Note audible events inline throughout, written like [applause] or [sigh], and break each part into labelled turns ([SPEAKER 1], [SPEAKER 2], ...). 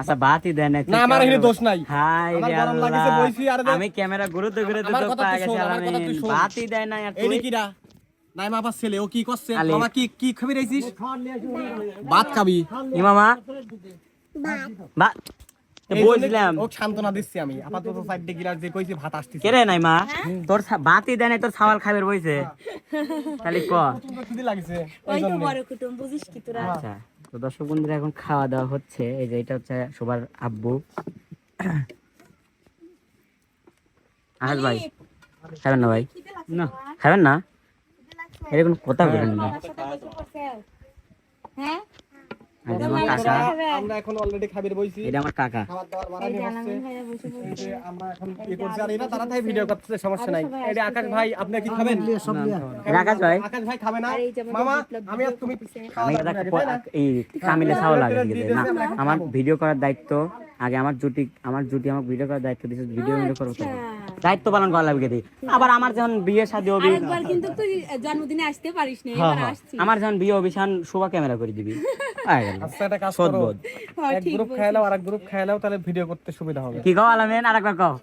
[SPEAKER 1] আচ্ছা বাতি দেন না
[SPEAKER 2] না, আমার এখানে দোষ নাই।
[SPEAKER 1] হাই
[SPEAKER 2] আমার গরম লাগেছে, বইছি আর
[SPEAKER 1] আমি ক্যামেরা ঘুরতে ঘুরতে তো
[SPEAKER 2] কথা
[SPEAKER 1] পায়ে
[SPEAKER 2] তুই শোন,
[SPEAKER 1] গেছি
[SPEAKER 2] আমার কথা তুই
[SPEAKER 1] আলামিন
[SPEAKER 2] শোন।
[SPEAKER 1] বাতি দেয় না আর তুই
[SPEAKER 2] কিরা নাই মা ছেলে ও কি করছে? মামা কি কি খাবি রাইছিস? ভাত খাবি।
[SPEAKER 1] ইমামা। বা
[SPEAKER 2] এই
[SPEAKER 1] বলছিলাম
[SPEAKER 2] ও সান্ত্বনা দিচ্ছি আমি। আপাতত সাইডে গিলাস যে কইছি ভাত আসতেছে।
[SPEAKER 1] নাই মা তোর বাতি নাই তোর সাওয়াল খাবের বইছে। [laughs] খালি ক?
[SPEAKER 2] লাগছে
[SPEAKER 3] ওই তো বড় কুটুম বুঝিস কি তোরা?
[SPEAKER 1] আচ্ছা। তো দর্শক বন্ধুরা, এখন খাওয়া দাওয়া হচ্ছে। এই যে এটা হচ্ছে সবার আব্বু। আহাজ ভাই, খাবেন না ভাই? না, খাবেন না? এরকম কথা বলেন না।
[SPEAKER 3] হ্যাঁ?
[SPEAKER 1] আমার কাকা।
[SPEAKER 2] আমরা এখন অলরেডি খাবির বইছি।
[SPEAKER 1] এটা আমার কাকা।
[SPEAKER 2] খাবার দাবার বানানি হচ্ছে।
[SPEAKER 3] আলামিন ভাইয়া বসে পড়ে।
[SPEAKER 2] এই আমরা এখন করছি আর এরা তাড়াতাড়ি ভিডিও করতেছে সমস্যা নাই। এই আকাশ ভাই আপনি কি খাবেন?
[SPEAKER 1] আকাশ ভাই।
[SPEAKER 2] আকাশ ভাই খাবে না।
[SPEAKER 3] আর এই যে আমাদের
[SPEAKER 2] মামা আমি আর তুমি
[SPEAKER 1] আমি এই কামিলে ছাওয়াল লাগে না? আমার ভিডিও করার দায়িত্ব আগে আমার জুটি আমার জুটি আমার ভিডিও করার দায়িত্ব দিয়েছে ভিডিও ভিডিও। দায়িত্ব পালন করা লাগবে আবার আমার যখন বিয়ে শাদী হবে
[SPEAKER 3] আরেকবার কিন্তু তুই জন্মদিনে আসতে পারিস না
[SPEAKER 1] হ্যাঁ,
[SPEAKER 3] এবার
[SPEAKER 1] হ্যাঁ।
[SPEAKER 3] আসছি
[SPEAKER 1] আমার যখন বিয়ে অভিশান শোভা ক্যামেরা করে দিবি।
[SPEAKER 2] আচ্ছা একটা কাজ করো। এক গ্রুপ খাইলাও আর এক গ্রুপ খাইলাও তাহলে ভিডিও করতে সুবিধা হবে।
[SPEAKER 1] কি আলামিন? আরেকবার কও।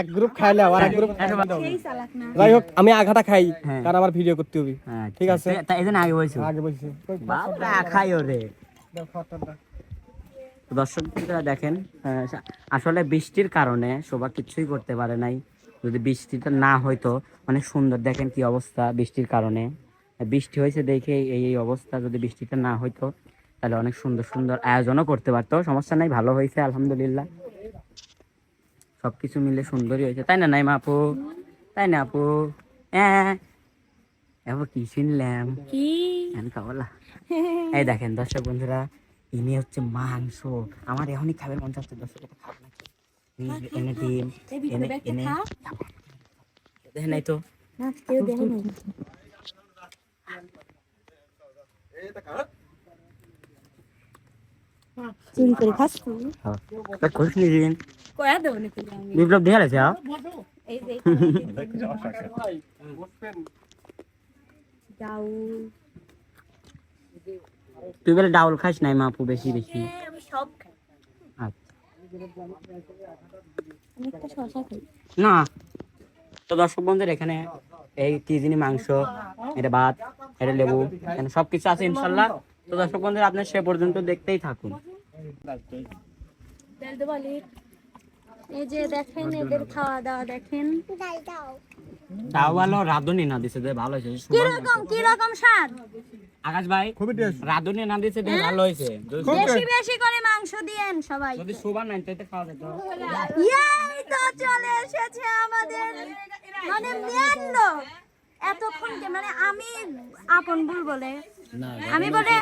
[SPEAKER 2] এক গ্রুপ খাইলাও আর এক গ্রুপ
[SPEAKER 3] সেই
[SPEAKER 2] যাই হোক আমি আঘাটা খাই
[SPEAKER 1] হ্যাঁ।
[SPEAKER 2] কারণ আমার ভিডিও করতে হবে।
[SPEAKER 1] হ্যাঁ,
[SPEAKER 2] ঠিক আছে।
[SPEAKER 1] আগে বলছি
[SPEAKER 2] আগে বলছি
[SPEAKER 1] খাইও রে। দর্শক বন্ধুরা দেখেন আসলে বৃষ্টির কারণে শোভা কিছুই করতে পারে নাই। যদি বৃষ্টিটা না হইতো অনেক সুন্দর দেখেন কি অবস্থা বৃষ্টির কারণে। বৃষ্টি হয়েছে দেখে এই এই অবস্থা যদি বৃষ্টিটা না হইতো তাহলে অনেক সুন্দর সুন্দর আয়োজনও করতে পারতো। সমস্যা নাই ভালো হয়েছে আলহামদুলিল্লাহ। সবকিছু মিলে সুন্দরই হয়েছে। তাই না নাই মা আপু? তাই না আপু? হ্যাঁ। এবার কি শুনলাম?
[SPEAKER 3] কি?
[SPEAKER 1] এই দেখেন দর্শক বন্ধুরা ইনি হচ্ছে মাংস। আমার এখনই খাবে মন চাচ্ছে দশ এটা খাব না এনে ডিম এনে এনে
[SPEAKER 3] খা
[SPEAKER 1] দেখেন নাই তো?
[SPEAKER 3] না কেউ দেখে নাই।
[SPEAKER 1] হ্যাঁ তা।
[SPEAKER 3] নাকি
[SPEAKER 1] বিপ্লব দেখা গেছে।
[SPEAKER 3] যাও।
[SPEAKER 1] তুই বলে ডাউল খাস নাই মাপু বেশি বেশি।
[SPEAKER 3] আমি সব খাই।
[SPEAKER 1] আচ্ছা।
[SPEAKER 3] আমি খাই।
[SPEAKER 1] না তো দর্শক বন্ধুর এখানে এই তিজিনি মাংস এটা ভাত এটা লেবু এখানে সবকিছু আছে ইনশাল্লাহ। তো দর্শক বন্ধুরা আপনার সে পর্যন্ত দেখতেই থাকুন।
[SPEAKER 3] এই যে দেখেন এদের খাওয়া দাওয়া দেখেন।
[SPEAKER 1] তাও ভালো রাঁধুনি না দিছে যে ভালো হয়েছে।
[SPEAKER 3] কীরকম কীরকম স্বাদ?
[SPEAKER 1] আকাশ ভাই
[SPEAKER 2] খুবই টেস্ট
[SPEAKER 1] রাঁধুনি না দিছে বেশ ভালো হয়েছে।
[SPEAKER 3] বেশি বেশি করে মাংস দিয়েন সবাই।
[SPEAKER 1] যদি শোভা নাই তাইতে খাওয়া যেত
[SPEAKER 3] এই তো চলে এসেছে আমাদের। মানে এতক্ষণ কে মানে আমি আপন ভুল বলে। আমি বলে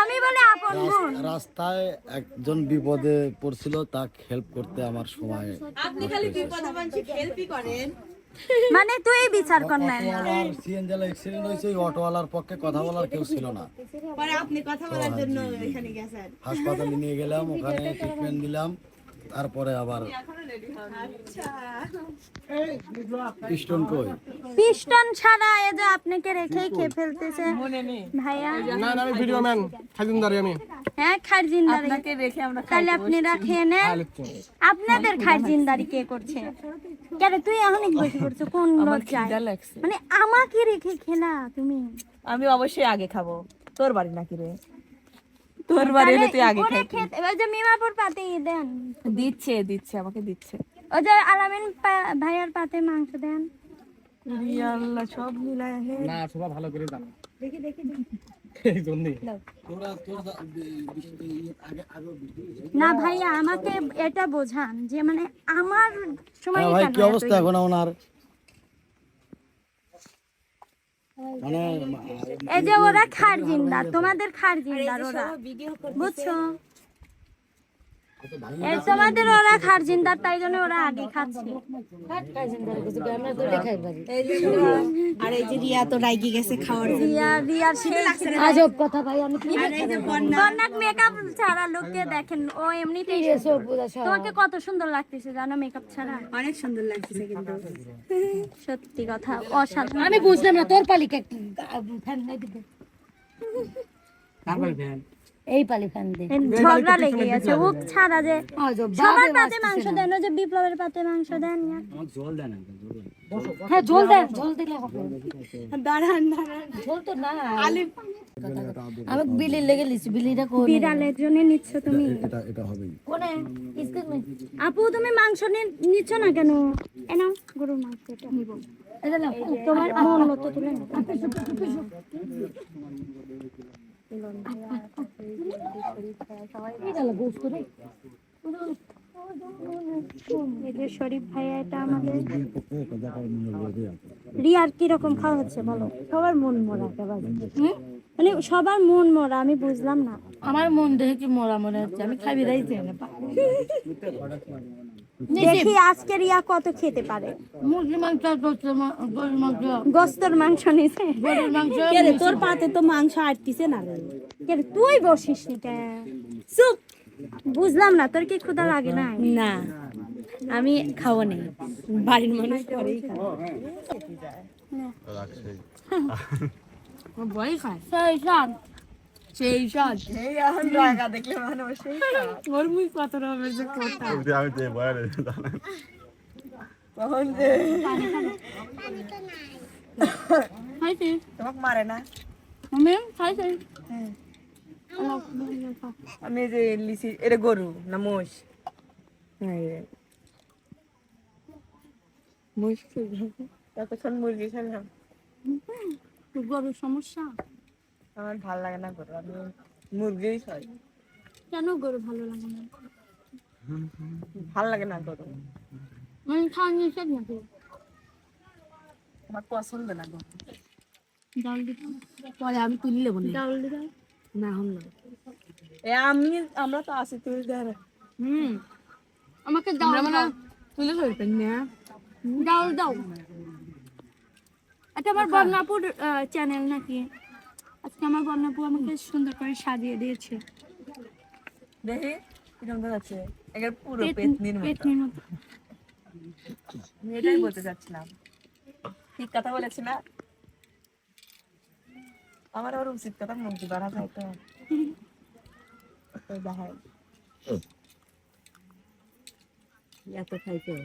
[SPEAKER 3] আমি বলে আপন ভুল।
[SPEAKER 4] রাস্তায় একজন বিপদে পড়ছিল তাকে হেল্প করতে আমার সময়
[SPEAKER 3] মানে তুই বিচার কর না।
[SPEAKER 4] সিএনজি অ্যাক্সিডেন্ট হয়েছে ওই অটোওয়ালার পক্ষে কথা বলার কেউ ছিল না। হাসপাতালে নিয়ে গেলাম ওখানে ট্রিটমেন্ট দিলাম। তারপরে আবার পিস্টন কই?
[SPEAKER 3] পিস্টন ছাড়া এ যে আপনাকে রেখেই খেয়ে ফেলতেছে। ভাইয়া।
[SPEAKER 2] না না আমি ভিডিও ম্যান খাইদিন দাঁড়িয়ে আমি।
[SPEAKER 3] হ্যাঁ খারজিনদারি রেখে আমরা তাহলে আপনারা খেয়ে নেন। আপনাদের খারজিনদারি কে করছে? কেন তুই এখনই বসে করছ কোন লজ্জায়? মানে আমাকে রেখে খেলা তুমি।
[SPEAKER 5] আমি অবশ্যই আগে খাব। তোর বাড়ি নাকি রে? তোর বাড়ি তুই আগে
[SPEAKER 3] ওরে খেতে এবার যে মিমাপুর পাতে দেন।
[SPEAKER 5] দিচ্ছে দিচ্ছে আমাকে দিচ্ছে।
[SPEAKER 3] ও যে আলামিন ভাইয়ার পাতে মাংস দেন।
[SPEAKER 5] ইয়া আল্লাহ সব মিলায় হে।
[SPEAKER 2] না ভালো করে জানো দেখি দেখি
[SPEAKER 3] না ভাইয়া আমাকে এটা বোঝান যে মানে আমার সময়
[SPEAKER 4] হ্যাঁ কি অবস্থা? এখন ওনার মানে
[SPEAKER 3] এই যে ওরা খার জিন্দা তোমাদের খার জিন্দা ওরা। বুঝছ? এই তোমাদের ওরা খারজিনদার তাই জন্য ওরা আগে খাচ্ছে।
[SPEAKER 5] আর এই যে রিয়া তো রাইগি গেছে খাওয়ার
[SPEAKER 3] রিয়া রিয়ার আজব কথা ভাই আমি কি বন্যাক মেকআপ ছাড়া লোককে দেখেন ও এমনিতেই তোমাকে কত সুন্দর লাগতেছে জানো মেকআপ ছাড়া?
[SPEAKER 5] অনেক সুন্দর লাগছে কিন্তু।
[SPEAKER 3] সত্যি কথা অসাধারণ।
[SPEAKER 6] আমি বুঝলাম না তোর পালিকা একটু ফ্যান নাই দিতে।
[SPEAKER 1] তারপরে ফ্যান।
[SPEAKER 6] এই পালি ফ্যান দে।
[SPEAKER 3] ঝগড়া লেগে গেছে ও ছাড়া যে। সবার পাতে মাংস দেন যে বিপ্লবের পাতে মাংস দেন না।
[SPEAKER 6] হ্যাঁ ঝোল দে ঝোল দিলে হবে।
[SPEAKER 3] দাঁড়ান দাঁড়ান।
[SPEAKER 6] ঝোল তো না আমি বিলির লেগে লিছি বিলিটা কোনে?
[SPEAKER 3] বিড়ালের জন্য নিচ্ছ তুমি।
[SPEAKER 4] এটা এটা হবেই।
[SPEAKER 6] কোনে? ইসকে নে
[SPEAKER 3] আপু তুমি মাংস নিচ্ছ না কেন? এনাও গরুর মাংস এটা নিব।
[SPEAKER 6] এটা নাও।
[SPEAKER 3] তোমার মন মতো তুলে নাও। শরীফ ভাইয়া, এটা আমাদের রিয়ার কীরকম খাওয়া হচ্ছে বলো? সবার মন মরা মানে সবার মন মরা, আমি বুঝলাম না।
[SPEAKER 6] আমার মন দেখে কি মরা মনে হচ্ছে? আমি খাবি রাইছি না
[SPEAKER 3] দেখি আজকে রিয়া কত খেতে পারে।
[SPEAKER 6] মুরগি মাংস গরুর
[SPEAKER 3] গোস্তর মাংস নিছে।
[SPEAKER 6] গরুর মাংস
[SPEAKER 5] তোর পাতে তো মাংস আটতিছে না
[SPEAKER 3] তুই বসিস নি চুপ। বুঝলাম না তোর কি ক্ষুধা লাগে না
[SPEAKER 5] না আমি খাব না। বাড়ির মানুষ করেই খাব ভয় খায়।
[SPEAKER 3] সেই। সব
[SPEAKER 5] সেই সাজ। ওর মুখ কত রকমের যে
[SPEAKER 7] আমি তো বয়ারে
[SPEAKER 3] খাইছি
[SPEAKER 8] তোমাকে মারে না?
[SPEAKER 3] আমি খাইছি
[SPEAKER 8] আমি যে লিসি এটা গরু না মোষ। মোষ খেলাম। ততক্ষণ মুরগি খেলাম।
[SPEAKER 3] গরুর সমস্যা।
[SPEAKER 8] আমার ভালো লাগে না গরু আমি মুরগিই খাই।
[SPEAKER 3] কেন গরু ভালো লাগে না?
[SPEAKER 8] ভালো লাগে না গরু।
[SPEAKER 3] মানে খাওয়া নিষেধ নাকি?
[SPEAKER 8] আমার পছন্দ না গরু।
[SPEAKER 3] ডাল দিতাম
[SPEAKER 5] পরে আমি তুলি লেবো না
[SPEAKER 3] ডাল দিতাম
[SPEAKER 5] না হল না।
[SPEAKER 8] এ আমি আমরা তো আছি তুমি দেখো
[SPEAKER 5] হুম।
[SPEAKER 3] আমাকে ডাল
[SPEAKER 5] আমরা মানে তুলে ধরবেন না?
[SPEAKER 3] ডাল দাও। এটা আমার বর্ণাপুর চ্যানেল নাকি? আজকে আমার বর্ণাপু আমাকে সুন্দর করে সাজিয়ে দিয়েছে।
[SPEAKER 8] দেখি কীরকম দেখাচ্ছে একের পুরো পেতনির মতো।
[SPEAKER 3] পেতনির মতো।
[SPEAKER 8] এটাই বলতে চাচ্ছিলাম। ঠিক কথা বলেছি না? আমার আবার উচিত কথা মুখ দিয়ে বাড়া যায় তো। [laughs] তো দেখায়
[SPEAKER 5] এত খাইতে